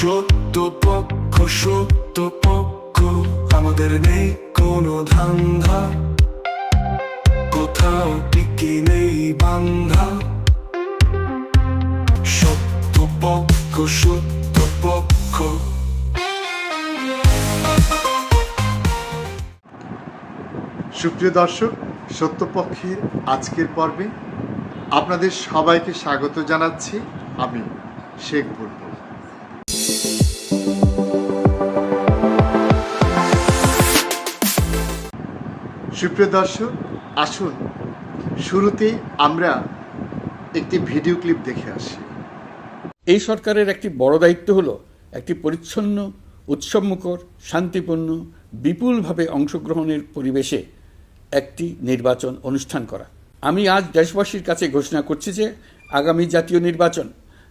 সত্য পক্ষ সত্য পক্ষ আমাদের নেই কোনো ধান্ধা। কোথাও টিকি নেই বান্ধা। সত্য পক্ষ সত্য পক্ষ সুপ্রিয় দর্শক, সত্যপক্ষের আজকের পর্বে আপনাদের সবাইকে স্বাগত জানাচ্ছি আমি, শেখ বুলবুল। সুপ্রিয় দর্শক আসুন শুরুতেই আমরা একটি ভিডিও ক্লিপ দেখে আসি। এই সরকারের একটি বড় দায়িত্ব হলো একটি পরিচ্ছন্ন উৎসবমুখর শান্তিপূর্ণ বিপুলভাবে অংশগ্রহণের পরিবেশে একটি নির্বাচন অনুষ্ঠান করা। আমি আজ দেশবাসীর কাছে ঘোষণা করছি যে আগামী জাতীয় নির্বাচন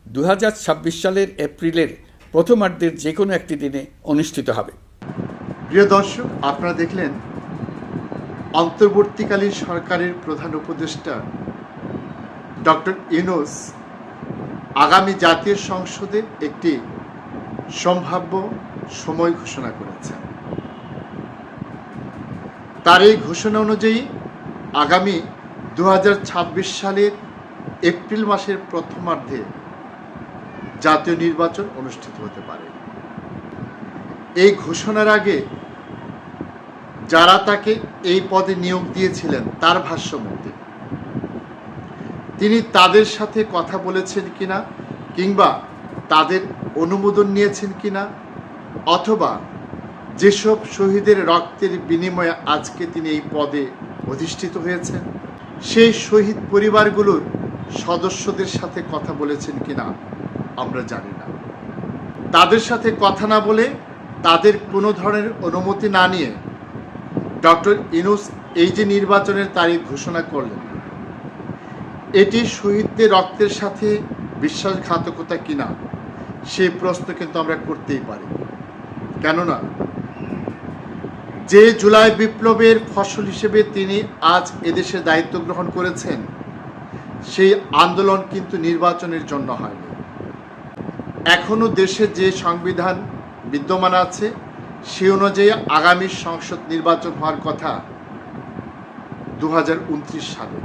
দু হাজার ছাব্বিশ সালের এপ্রিলের প্রথমার্ধের যে কোনো একটি দিনে অনুষ্ঠিত হবে। প্রিয় দর্শক আপনারা দেখলেন অন্তর্বর্তীকালীন সরকারের প্রধান উপদেষ্টা ডক্টর ইনোস আগামী জাতীয় সংসদের একটি সম্ভাব্য সময় ঘোষণা করেছেন। তার এই ঘোষণা অনুযায়ী আগামী দু হাজার ছাব্বিশ সালের এপ্রিল মাসের প্রথমার্ধে জাতীয় নির্বাচন অনুষ্ঠিত হতে পারে। এই ঘোষণার আগে যারা তাকে এই পদে নিয়োগ দিয়েছিলেন, তার ভাষ্য মতে তিনি তাদের সাথে কথা বলেছেন কিনা, কিংবা তাদের অনুমোদন নিয়েছেন কিনা, অথবা যেসব শহীদের রক্তের বিনিময়ে আজকে তিনি এই পদে অধিষ্ঠিত হয়েছেন, সেই শহীদ পরিবারগুলোর সদস্যদের সাথে কথা বলেছেন কিনা, আমরা জানি না। তাদের সাথে কথা না বলে তাদের কোনো ধরনের অনুমতি না নিয়ে ডক্টর ইনুস এই যে নির্বাচনের তারিখ ঘোষণা করলেন, এটি শহীদদের রক্তের সাথে বিশ্বাসঘাতকতা কিনা, সেই প্রশ্ন কিন্তু আমরা করতেই পারি। কেননা, যে জুলাই বিপ্লবের ফসল হিসেবে তিনি আজ এদেশে দায়িত্ব গ্রহণ করেছেন, সেই আন্দোলন কিন্তু নির্বাচনের জন্য হয়নি। এখনও দেশে যে সংবিধান বিদ্যমান আছে সে অনুযায়ী আগামী সংসদ নির্বাচন হওয়ার কথা দু হাজার উনত্রিশ সালে।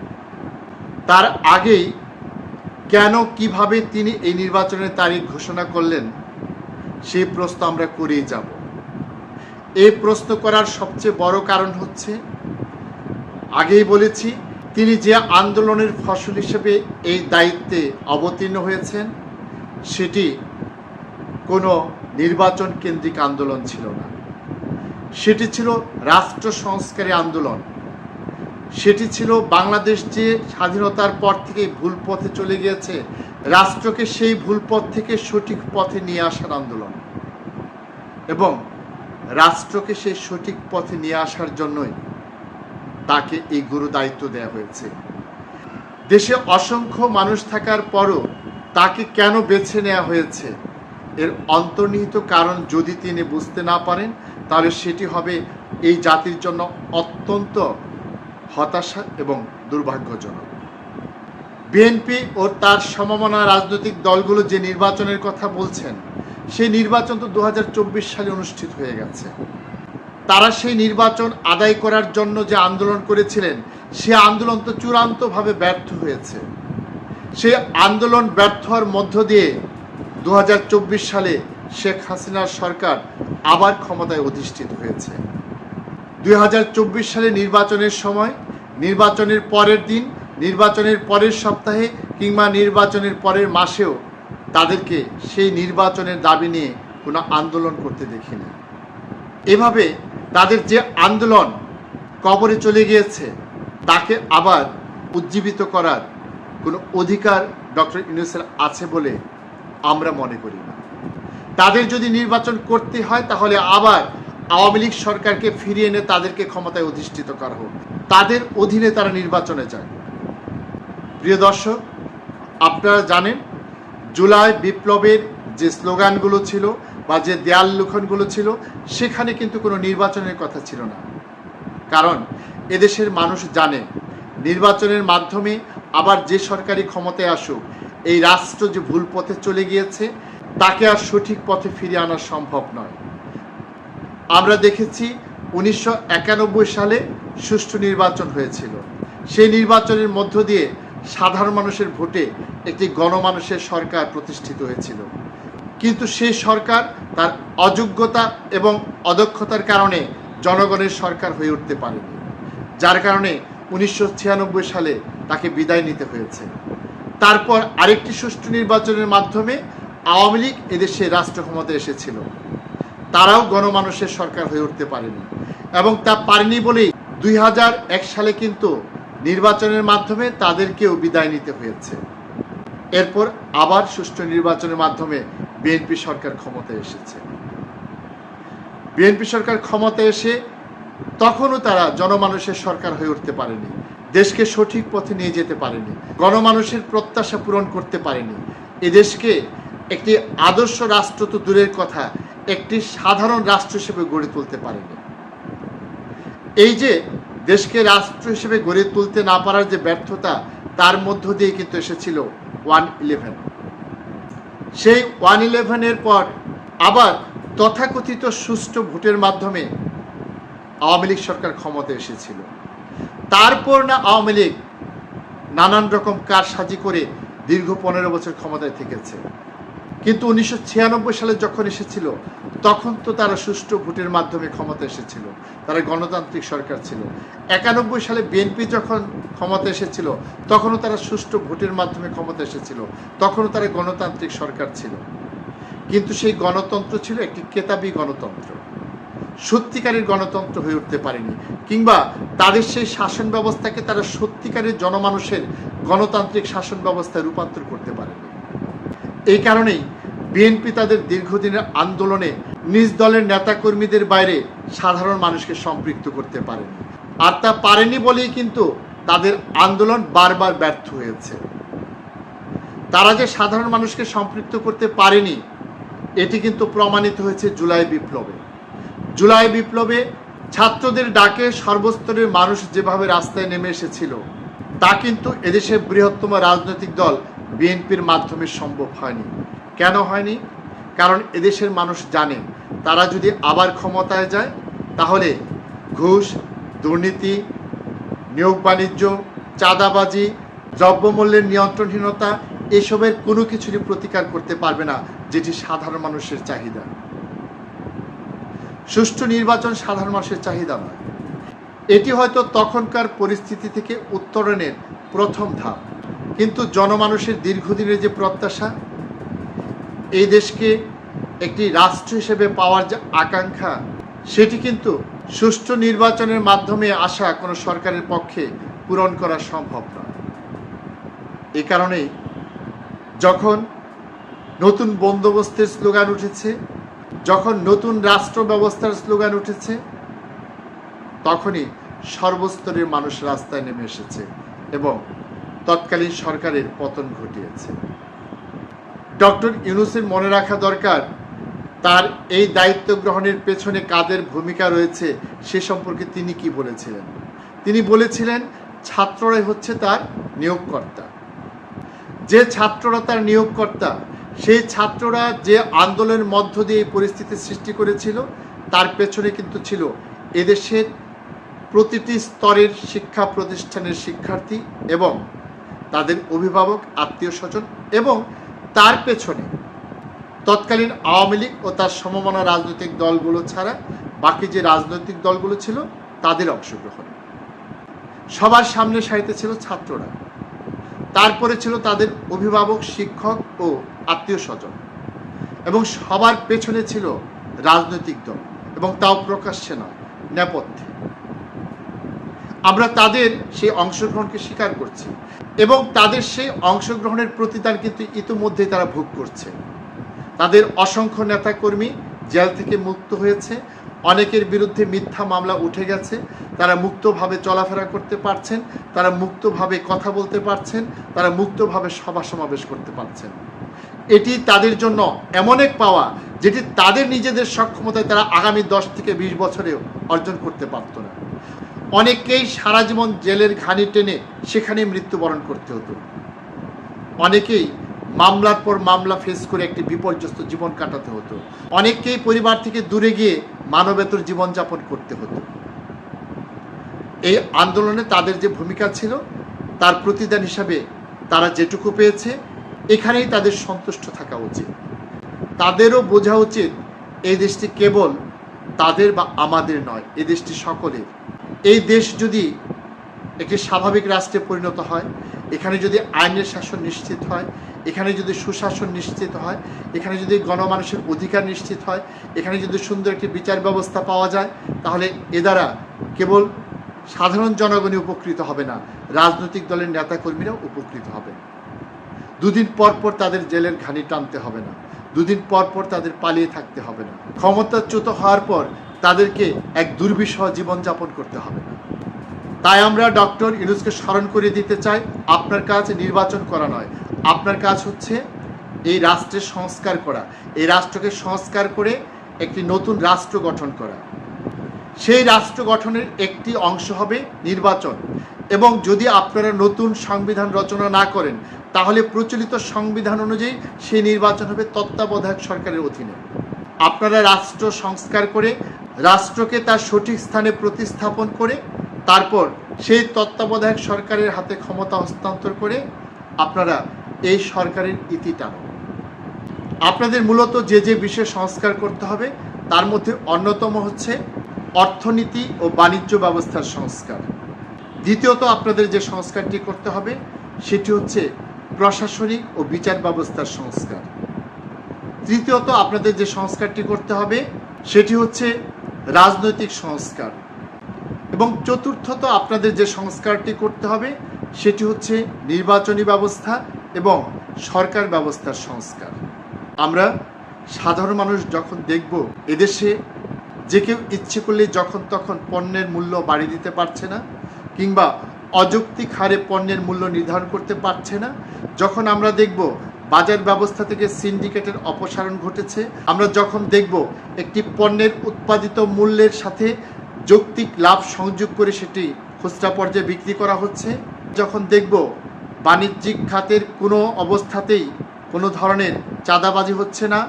তার আগেই কেন, কীভাবে তিনি এই নির্বাচনের তারিখ ঘোষণা করলেন সেই প্রশ্ন আমরা করেই যাব। এই প্রশ্ন করার সবচেয়ে বড় কারণ হচ্ছে, আগেই বলেছি, তিনি যে আন্দোলনের ফসল হিসেবে এই দায়িত্বে অবতীর্ণ হয়েছেন, সেটি কোনো নির্বাচন কেন্দ্রিক আন্দোলন ছিল না। সেটি ছিল রাষ্ট্র সংস্কারী আন্দোলন। সেটি ছিল বাংলাদেশ যে স্বাধীনতার পর থেকে ভুল পথে চলে গিয়েছে, রাষ্ট্রকে সেই ভুল পথ থেকে সঠিক পথে নিয়ে আসার আন্দোলন। এবং রাষ্ট্রকে সেই সঠিক পথে নিয়ে আসার জন্যই তাকে এই গুরু দায়িত্ব দেওয়া হয়েছে। দেশে অসংখ্য মানুষ থাকার পরও তাকে কেন বেছে নেওয়া হয়েছে? এর অন্তর্নিহিত কারণ যদি তিনি বুঝতে না পারেন, তাহলে সেটি হবে এই জাতির জন্য অত্যন্ত হতাশা এবং দুর্ভাগ্যজনক। বিএনপি ও তার সমমনা রাজনৈতিক দলগুলো যে নির্বাচনের কথা বলছেন, সেই নির্বাচন তো দু হাজার চব্বিশ সালে অনুষ্ঠিত হয়ে গেছে। তারা সেই নির্বাচন আদায় করার জন্য যে আন্দোলন করেছিলেন, সে আন্দোলন তো চূড়ান্তভাবে ব্যর্থ হয়েছে। সে আন্দোলন ব্যর্থ হওয়ার মধ্য দিয়ে দু হাজার চব্বিশ সালে শেখ হাসিনার সরকার আবার ক্ষমতায় অধিষ্ঠিত হয়েছে। দু হাজার চব্বিশ সালে নির্বাচনের সময়, নির্বাচনের পরের দিন, নির্বাচনের পরের সপ্তাহে কিংবা নির্বাচনের পরের মাসেও তাদেরকে সেই নির্বাচনের দাবি নিয়ে কোনো আন্দোলন করতে দেখিনি। এভাবে তাদের যে আন্দোলন কবরে চলে গিয়েছে, তাকে আবার উজ্জীবিত করার কোনো অধিকার ডক্টর ইউনুসের আছে বলে আমরা মনে করি না। তাদের যদি নির্বাচন করতে হয়, তাহলে আবার আওয়ামী লীগ সরকারকে ফিরিয়ে এনে তাদেরকে ক্ষমতায় অধিষ্ঠিত করা হোক। তাদের অধীনে তারা নির্বাচনে যায়। প্রিয় দর্শক, আপনারা জানেন, জুলাই বিপ্লবের যে স্লোগানগুলো ছিল বা যে দেয়াল লিখনগুলো ছিল, সেখানে কিন্তু কোনো নির্বাচনের কথা ছিল না। কারণ এদেশের মানুষ জানে, নির্বাচনের মাধ্যমে আবার যে সরকারি ক্ষমতায় আসুক এই রাষ্ট্র যে ভুল পথে চলে গিয়েছে, তাকে আর সঠিক পথে ফিরিয়ে আনা সম্ভব নয়। আমরা দেখেছি উনিশশো একানব্বই সালে সুষ্ঠু নির্বাচন হয়েছিল। সেই নির্বাচনের মধ্য দিয়ে সাধারণ মানুষের ভোটে একটি গণমানুষের সরকার প্রতিষ্ঠিত হয়েছিল। কিন্তু সেই সরকার তার অযোগ্যতা এবং অদক্ষতার কারণে জনগণের সরকার হয়ে উঠতে পারেনি। যার কারণে উনিশশো ছিয়ানব্বই সালে তাকে বিদায় নিতে হয়েছে। তারপর আরেকটি সুষ্ঠু নির্বাচনের মাধ্যমে আওয়ামী লীগ এদেশে রাষ্ট্র ক্ষমতায় এসেছিল। তারাও গণমানুষের সরকার হয়ে উঠতে পারেনি এবং তা পারেনি বলেই দুই সালে কিন্তু নির্বাচনের মাধ্যমে তাদেরকেও বিদায় নিতে হয়েছে। এরপর আবার সুষ্ঠু নির্বাচনের মাধ্যমে বিএনপি সরকার ক্ষমতায় এসেছে। বিএনপি সরকার ক্ষমতায় এসে তখনও তারা জনমানুষের সরকার হয়ে উঠতে পারেনি, দেশকে সঠিক পথে নিয়ে যেতে পারেনি, গণমানুষের প্রত্যাশা পূরণ করতে পারেনি। এদেশকে একটি আদর্শ রাষ্ট্র তো দূরের কথা, একটি সাধারণ রাষ্ট্র হিসেবে গড়ে তুলতে পারেনি। এই যে দেশকে রাষ্ট্র হিসেবে গড়ে তুলতে না পারার যে ব্যর্থতা, তার মধ্য দিয়ে কিন্তু এসেছিল ওয়ান ইলেভেন। সেই ওয়ান ইলেভেনের পর আবার তথাকথিত সুষ্ঠু ভোটের মাধ্যমে আওয়ামী লীগ সরকার ক্ষমতায় এসেছিল। তারপর না আওয়ামী লীগ নানান রকম কারসাজি করে দীর্ঘ পনেরো বছর ক্ষমতায় থেকেছে। কিন্তু উনিশশো ছিয়ানব্বই সালে যখন এসেছিল, তখন তো তারা সুষ্ঠু ভোটের মাধ্যমে ক্ষমতা এসেছিল। তারা গণতান্ত্রিক সরকার ছিল। একানব্বই সালে বিএনপি যখন ক্ষমতা এসেছিল, তখনও তারা সুষ্ঠু ভোটের মাধ্যমে ক্ষমতা এসেছিল। তখনও তারা গণতান্ত্রিক সরকার ছিল। কিন্তু সেই গণতন্ত্র ছিল একটি কেতাবি গণতন্ত্র। সত্যিকারের গণতন্ত্র হয়ে উঠতে পারেনি, কিংবা তাদের সেই শাসন ব্যবস্থাকে তারা সত্যিকারের জনমানুষের গণতান্ত্রিক শাসন ব্যবস্থায় রূপান্তর করতে পারেনি। এই কারণেই বিএনপি তাদের দীর্ঘদিনের আন্দোলনে নিজ দলের নেতাকর্মীদের বাইরে সাধারণ মানুষকে সম্পৃক্ত করতে পারেনি। আর তা পারেনি বলেই কিন্তু তাদের আন্দোলন বারবার ব্যর্থ হয়েছে। তারা যে সাধারণ মানুষকে সম্পৃক্ত করতে পারেনি, এটি কিন্তু প্রমাণিত হয়েছে জুলাই বিপ্লবে। জুলাই বিপ্লবে ছাত্রদের ডাকে সর্বস্তরের মানুষ যেভাবে রাস্তায় নেমে এসেছিল, তা কিন্তু এদেশের বৃহত্তম রাজনৈতিক দল বিএনপির মাধ্যমে সম্ভব হয়নি। কেন হয়নি? কারণ এদেশের মানুষ জানে, তারা যদি আবার ক্ষমতায় যায়, তাহলে ঘুষ, দুর্নীতি নিয়োগ বাণিজ্য চাঁদাবাজি, দ্রব্যমূল্যের নিয়ন্ত্রণহীনতা, এসবের কোনো কিছুরই প্রতিকার করতে পারবে না, যেটি সাধারণ মানুষের চাহিদা। সুষ্ঠু নির্বাচন সাধারণ মানুষের চাহিদা নয়। এটি হয়তো তখনকার পরিস্থিতি থেকে উত্তরণের প্রথম ধাপ। কিন্তু জনমানুষের দীর্ঘদিনের যে প্রত্যাশা, এই দেশকে একটি রাষ্ট্র হিসেবে পাওয়ার যে আকাঙ্ক্ষা, সেটি কিন্তু সুষ্ঠু নির্বাচনের মাধ্যমে আসা কোনো সরকারের পক্ষে পূরণ করা সম্ভব নয়। এ কারণেই যখন নতুন বন্দোবস্তের স্লোগান উঠেছে যখন নতুন রাষ্ট্র ব্যবস্থার স্লোগান উঠেছে, তখনই সর্বস্তরের মানুষ রাস্তায় নেমে এসেছে এবং তৎকালীন সরকারের পতন ঘটিয়েছে। ডক্টর ইউনুসের মনে রাখা দরকার, তার এই দায়িত্ব গ্রহণের পেছনে কাদের ভূমিকা রয়েছে সে সম্পর্কে তিনি কি বলেছিলেন? তিনি বলেছিলেন, ছাত্ররাই হচ্ছে তার নিয়োগকর্তা। যে ছাত্ররা তার নিয়োগকর্তা সেই ছাত্ররা যে আন্দোলনের মধ্য দিয়ে এই পরিস্থিতি সৃষ্টি করেছিল, তার পেছনে কিন্তু ছিল এদেশের প্রতিটি স্তরের শিক্ষা প্রতিষ্ঠানের শিক্ষার্থী এবং তাদের অভিভাবক, আত্মীয় স্বজন এবং তার পেছনে তৎকালীন আওয়ামী লীগ ও তার সমমনা রাজনৈতিক দলগুলো ছাড়া বাকি যে রাজনৈতিক দলগুলো ছিল, তাদের অংশগ্রহণ। সবার সামনে সারিতে ছিল ছাত্ররা। তারপরে ছিল তাদের অভিভাবক, শিক্ষক ও আত্মীয় স্বজন এবং সবার পেছনে ছিল রাজনৈতিক দল, এবং তাও প্রকাশ্যে নয়, নেপথ্যে। আমরা তাদের সেই অংশগ্রহণকে স্বীকার করছি, এবং তাদের সেই অংশগ্রহণের প্রতিদান কিন্তু ইতিমধ্যেই তারা ভোগ করছে। তাদের অসংখ্য নেতাকর্মী জেল থেকে মুক্ত হয়েছে, অনেকের বিরুদ্ধে মিথ্যা মামলা উঠে গেছে, তারা মুক্তভাবে চলাফেরা করতে পারছেন, তারা মুক্তভাবে কথা বলতে পারছেন, তারা মুক্তভাবে সভা সমাবেশ করতে পারছেন। এটি তাদের জন্য এমন এক পাওয়া যেটি তাদের নিজেদের সক্ষমতায় তারা আগামী দশ থেকে বিশ বছরেও অর্জন করতে পারত না। অনেকেই সারা জীবন জেলের ঘানি টেনে সেখানে মৃত্যুবরণ করতে হতো। অনেকেই মামলার পর মামলা ফেস করে একটি বিপর্যস্ত জীবন কাটাতে হতো। অনেককেই পরিবার থেকে দূরে গিয়ে মানবেতর জীবনযাপন করতে হতো। এই আন্দোলনে তাদের যে ভূমিকা ছিল, তার প্রতিদান হিসাবে তারা যেটুকু পেয়েছে এখানেই তাদের সন্তুষ্ট থাকা উচিত। তাদেরও বোঝা উচিত এই দেশটি কেবল তাদের বা আমাদের নয়, এই দেশটি সকলের। এই দেশ যদি একটি স্বাভাবিক রাষ্ট্রে পরিণত হয়, এখানে যদি আইনের শাসন নিশ্চিত হয়, এখানে যদি সুশাসন নিশ্চিত হয়, এখানে যদি গণমানুষের অধিকার নিশ্চিত হয়, এখানে যদি সুন্দর একটি বিচার ব্যবস্থা পাওয়া যায়, তাহলে এ দ্বারা কেবল সাধারণ জনগণই উপকৃত হবে না, রাজনৈতিক দলের নেতাকর্মীরাও উপকৃত হবে। দুদিন পর পর তাদের জেলের ঘানি টানতে হবে না। দুদিন পর পর তাদের পালিয়ে থাকতে হবে না। ক্ষমতাচ্যুত হওয়ার পর তাদেরকে এক দুর্বিষহ জীবনযাপন করতে হবে না। তাই আমরা ডক্টর ইউনুসকে স্মরণ করে দিতে চাই, আপনার কাজ নির্বাচন করা নয়। আপনার কাজ হচ্ছে এই রাষ্ট্রের সংস্কার করা, এই রাষ্ট্রকে সংস্কার করে একটি নতুন রাষ্ট্র গঠন করা। সেই রাষ্ট্র গঠনের একটি অংশ হবে নির্বাচন। এবং যদি আপনারা নতুন সংবিধান রচনা না করেন তাহলে প্রচলিত সংবিধান অনুযায়ী সেই নির্বাচন হবে তত্ত্বাবধায়ক সরকারের অধীনে। আপনারা রাষ্ট্র সংস্কার করে, রাষ্ট্রকে তার সঠিক স্থানে প্রতিস্থাপন করে, তারপর সেই তত্ত্বাবধায়ক সরকারের হাতে ক্ষমতা হস্তান্তর করে আপনারা এই সরকারের ইতি টান। আপনাদের মূলত যে যে বিষয়ে সংস্কার করতে হবে, তার মধ্যে অন্যতম হচ্ছে অর্থনীতি ও বাণিজ্য ব্যবস্থার সংস্কার। দ্বিতীয়ত আপনাদের যে সংস্কারটি করতে হবে, সেটি হচ্ছে প্রশাসনিক ও বিচার ব্যবস্থার সংস্কার। তৃতীয়ত, আপনাদের যে সংস্কারটি করতে হবে, সেটি হচ্ছে রাজনৈতিক সংস্কার। এবং চতুর্থত, আপনাদের যে সংস্কারটি করতে হবে, সেটি হচ্ছে নির্বাচনী ব্যবস্থা এবং সরকার ব্যবস্থার সংস্কার। আমরা সাধারণ মানুষ যখন দেখব এদেশে, যে কেউ ইচ্ছে করলে যখন তখন পণ্যের মূল্য বাড়িয়ে দিতে পারছে না, কিংবা অযৌক্তিক হারে পণ্যের মূল্য নির্ধারণ করতে পারছে না যখন আমরা দেখব বাজার ব্যবস্থা থেকে সিন্ডিকেটের অপসারণ ঘটেছে, আমরা যখন দেখব একটি পণ্যের উৎপাদিত মূল্যের সাথে যৌক্তিক লাভ সংযোগ করে সেটি খুচরা পর্যায়ে বিক্রি করা হচ্ছে, যখন দেখব বাণিজ্যিক খাতের কোনো অবস্থাতেই কোনো ধরনের চাঁদাবাজি হচ্ছে না,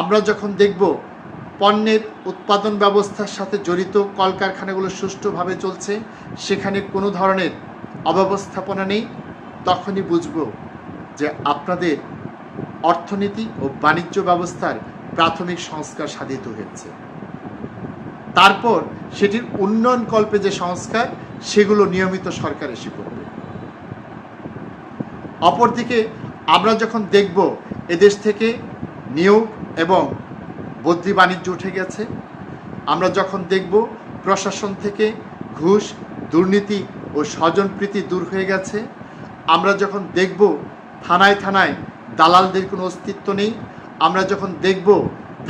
আমরা যখন দেখব পণ্যের উৎপাদন ব্যবস্থার সাথে জড়িত কলকারখানাগুলো সুষ্ঠুভাবে চলছে, সেখানে কোনো ধরনের অব্যবস্থাপনা নেই, তখনই বুঝব যে আপনাদের অর্থনীতি ও বাণিজ্য ব্যবস্থার প্রাথমিক সংস্কার সাধিত হয়েছে। তারপর সেটির উন্নয়ন কল্পে যে সংস্কার, সেগুলো নিয়মিত সরকার এসে করবে। অপরদিকে আমরা যখন দেখব এদেশ থেকে নিয়োগ এবং বদ্রি বাণিজ্য উঠে গেছে, আমরা যখন দেখব প্রশাসন থেকে ঘুষ, দুর্নীতি ও স্বজনপ্রীতি দূর হয়ে গেছে, আমরা যখন দেখব থানায় থানায় দালালদের কোনো অস্তিত্ব নেই। আমরা যখন দেখব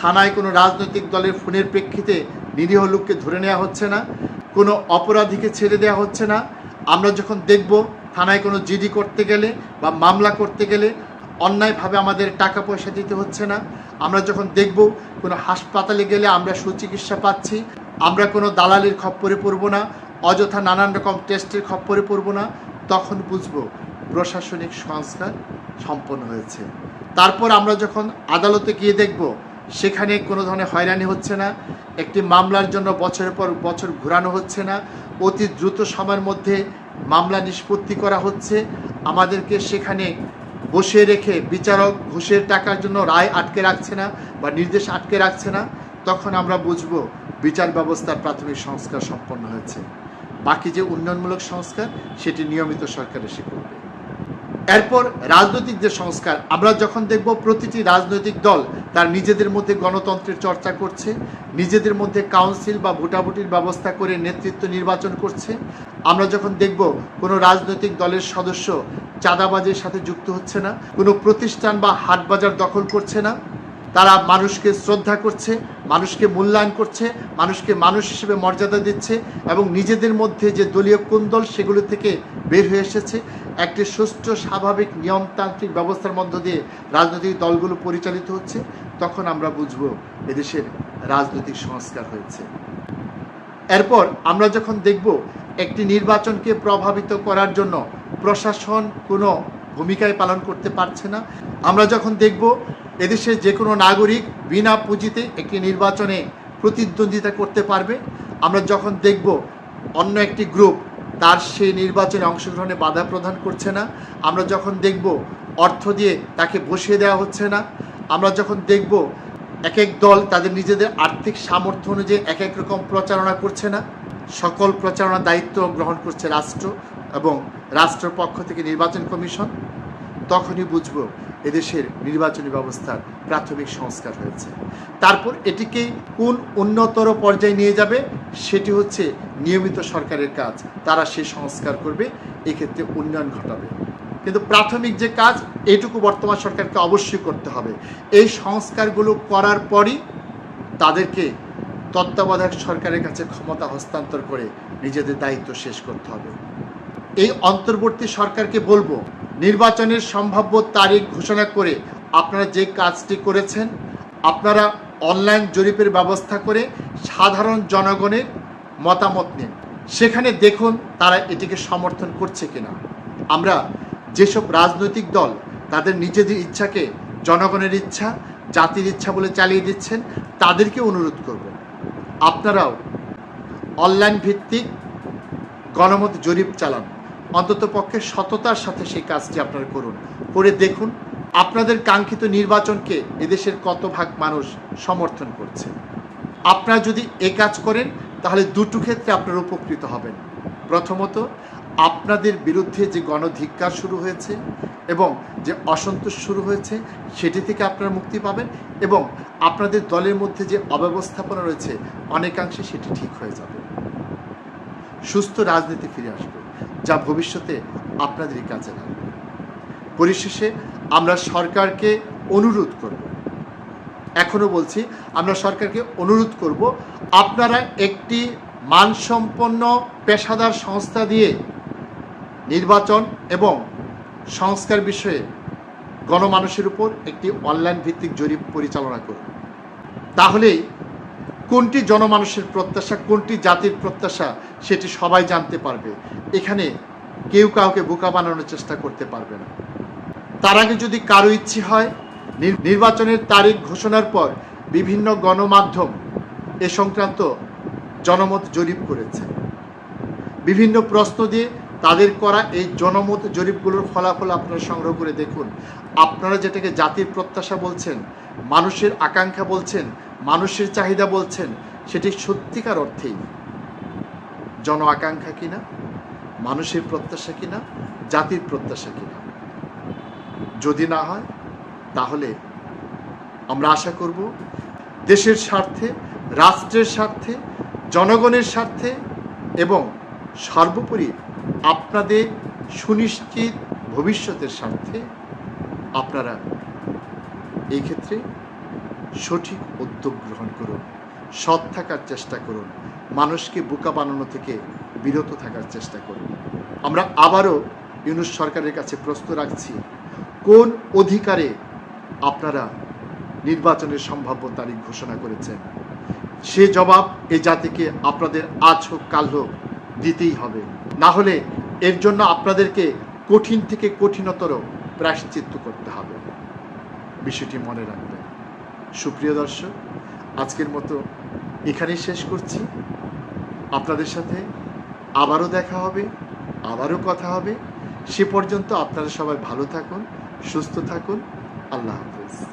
থানায় কোনো রাজনৈতিক দলের ফোনের প্রেক্ষিতে নিরীহ লোককে ধরে নেওয়া হচ্ছে না, কোনো অপরাধীকে ছেড়ে দেওয়া হচ্ছে না, আমরা যখন দেখব থানায় কোনো জিডি করতে গেলে বা মামলা করতে গেলে অন্যায়ভাবে আমাদের টাকা পয়সা দিতে হচ্ছে না, আমরা যখন দেখব কোনো হাসপাতালে গেলে আমরা সুচিকিৎসা পাচ্ছি, আমরা কোনো দালালির খপ্পরে পড়ব না, অযথা নানান রকম টেস্টের খপ্পরে পড়ব না, তখন বুঝব প্রশাসনিক সংস্কার সম্পন্ন হয়েছে। তারপর আমরা যখন আদালতে গিয়ে দেখব, সেখানে কোনো ধরনের হয়রানি হচ্ছে না, একটি মামলার জন্য বছরের পর বছর ঘোরানো হচ্ছে না, অতি দ্রুত সময়ের মধ্যে মামলা নিষ্পত্তি করা হচ্ছে। আমাদেরকে সেখানে বসিয়ে রেখে বিচারক ঘুষের টাকার জন্য রায় আটকে রাখছে না বা নির্দেশ আটকে রাখছে না, তখন আমরা বুঝব বিচার ব্যবস্থার প্রাথমিক সংস্কার সম্পন্ন হয়েছে। বাকি যে উন্নয়নমূলক সংস্কার, সেটি নিয়মিত সরকার এসে করবে। এরপর রাজনৈতিক যে সংস্কার, আমরা যখন দেখব প্রতিটি রাজনৈতিক দল তার নিজেদের মধ্যে গণতন্ত্রের চর্চা করছে, নিজেদের মধ্যে কাউন্সিল বা ভোটাভুটির ব্যবস্থা করে নেতৃত্ব নির্বাচন করছে, আমরা যখন দেখব কোনো রাজনৈতিক দলের সদস্য চাঁদাবাজের সাথে যুক্ত হচ্ছে না, কোনো প্রতিষ্ঠান বা হাট বাজার দখল করছে না তারা মানুষকে শ্রদ্ধা করছে, মানুষকে মূল্যায়ন করছে, মানুষকে মানুষ হিসেবে মর্যাদা দিচ্ছে এবং নিজেদের মধ্যে যে দলীয় কুন্দল সেগুলো থেকে বের হয়ে এসেছে। একটি সুষ্ঠু, স্বাভাবিক, নিয়মতান্ত্রিক ব্যবস্থার মধ্য দিয়ে রাজনৈতিক দলগুলো পরিচালিত হচ্ছে। তখন আমরা বুঝব এদেশের রাজনৈতিক সংস্কার হয়েছে। এরপর আমরা যখন দেখব একটি নির্বাচনকে প্রভাবিত করার জন্য প্রশাসন কোনো ভূমিকায় পালন করতে পারছে না। আমরা যখন দেখব এদেশের যে কোনো নাগরিক বিনা পুঁজিতে একটি নির্বাচনে প্রতিদ্বন্দ্বিতা করতে পারবে, আমরা যখন দেখব অন্য একটি গ্রুপ তার সেই নির্বাচনে অংশগ্রহণে বাধা প্রদান করছে না, আমরা যখন দেখব অর্থ দিয়ে তাকে বসিয়ে দেওয়া হচ্ছে না, আমরা যখন দেখব এক এক দল তাদের নিজেদের আর্থিক সামর্থ্য অনুযায়ী এক এক রকম প্রচারণা করছে না, সকল প্রচারণার দায়িত্ব গ্রহণ করছে রাষ্ট্র। এবং রাষ্ট্রপক্ষ থেকে নির্বাচন কমিশন, তখনই বুঝব এদেশের নির্বাচনী ব্যবস্থার প্রাথমিক সংস্কার হয়েছে। তারপর এটিকে কোন উন্নতর পর্যায়ে নিয়ে যাবে, সেটি হচ্ছে নিয়মিত সরকারের কাজ। তারা সে সংস্কার করবে, এক্ষেত্রে উন্নয়ন ঘটাবে। কিন্তু প্রাথমিক যে কাজ, এটুকু বর্তমান সরকারকে অবশ্যই করতে হবে। এই সংস্কারগুলো করার পরই তাদেরকে তত্ত্বাবধায়ক সরকারের কাছে ক্ষমতা হস্তান্তর করে নিজেদের দায়িত্ব শেষ করতে হবে। এই অন্তর্বর্তী সরকারকে বলব, নির্বাচনের সম্ভাব্য তারিখ ঘোষণা করে আপনারা যে কাজটি করেছেন, আপনারা অনলাইন জরিপের ব্যবস্থা করে সাধারণ জনগণের মতামত নিন। সেখানে দেখুন তারা এটিকে সমর্থন করছে কিনা। আমরা যেসব রাজনৈতিক দল তাদের নিজেদের ইচ্ছাকে, জনগণের ইচ্ছা, জাতির ইচ্ছা বলে চালিয়ে দিচ্ছেন, তাদেরকে অনুরোধ করব। আপনারাও অনলাইন ভিত্তিক গণমত জরিপ চালান। অন্তত পক্ষে সততার সাথে সেই কাজটি আপনারা করুন। করে দেখুন আপনাদের কাঙ্ক্ষিত নির্বাচনকে এদেশের কত ভাগ মানুষ সমর্থন করছে। আপনারা যদি এ কাজ করেন, তাহলে দুটো ক্ষেত্রে আপনারা উপকৃত হবেন। প্রথমত, আপনাদের বিরুদ্ধে যে গণধিক্কার শুরু হয়েছে এবং যে অসন্তোষ শুরু হয়েছে, সেটি থেকে আপনারা মুক্তি পাবেন এবং আপনাদের দলের মধ্যে যে অব্যবস্থাপনা রয়েছে, অনেকাংশে সেটি ঠিক হয়ে যাবে। সুস্থ রাজনীতি ফিরে আসবে। যা ভবিষ্যতে আপনাদেরই কাজে লাগবে। পরিশেষে আমরা সরকারকে অনুরোধ করব। এখনও বলছি, আমরা সরকারকে অনুরোধ করব, আপনারা একটি মানসম্পন্ন পেশাদার সংস্থা দিয়ে নির্বাচন এবং সংস্কার বিষয়ে গণমানুষের উপর একটি অনলাইন ভিত্তিক জরিপ পরিচালনা করুন। তাহলেই কোনটি জনমানুষের প্রত্যাশা, কোনটি জাতির প্রত্যাশা, সেটি সবাই জানতে পারবে। এখানে কেউ কাউকে বোকা বানানোর চেষ্টা করতে পারবে না। তার আগে যদি কারও ইচ্ছে হয়, নির- নির্বাচনের তারিখ ঘোষণার পর বিভিন্ন গণমাধ্যম এ সংক্রান্ত জনমত জরিপ করেছে। বিভিন্ন প্রশ্ন দিয়ে তাদের করা এই জনমত জরিপগুলোর ফলাফল আপনারা সংগ্রহ করে দেখুন। আপনারা যেটাকে জাতির প্রত্যাশা বলছেন মানুষের আকাঙ্ক্ষা বলছেন, মানুষের চাহিদা বলছেন, সেটি সত্যিকার অর্থেই। জন আকাঙ্ক্ষা কিনা? মানুষের প্রত্যাশা কিনা? জাতির প্রত্যাশা কিনা? যদি না হয়, তাহলে আমরা আশা করব দেশের স্বার্থে, রাষ্ট্রের স্বার্থে, জনগণের স্বার্থে এবং সর্বোপরি আপনাদের সুনিশ্চিত ভবিষ্যতের স্বার্থে আপনারা এই ক্ষেত্রে সঠিক উদ্যোগ গ্রহণ করুন, সৎ থাকার চেষ্টা করুন, মানুষকে বোকা বানানো থেকে বিরত থাকার চেষ্টা করুন। আমরা আবারও ইউনুস সরকারের কাছে প্রশ্ন রাখছি, কোন অধিকারে আপনারা নির্বাচনের সম্ভাব্য তারিখ ঘোষণা করেছেন? সে জবাব এ জাতিকে আপনাদের আজ হোক, কাল হোক দিতেই হবে। না হলে এর জন্য আপনাদেরকে কঠিন থেকে কঠিনতর প্রায়শ্চিত্ত করতে হবে। বিষয়টি মনে রাখবেন সুপ্রিয় দর্শক, আজকের মতো এখানেই শেষ করছি। আপনাদের সাথে আবারও দেখা হবে, আবারও কথা হবে। সে পর্যন্ত আপনারা সবাই ভালো থাকুন, সুস্থ থাকুন। আল্লাহ হাফেজ।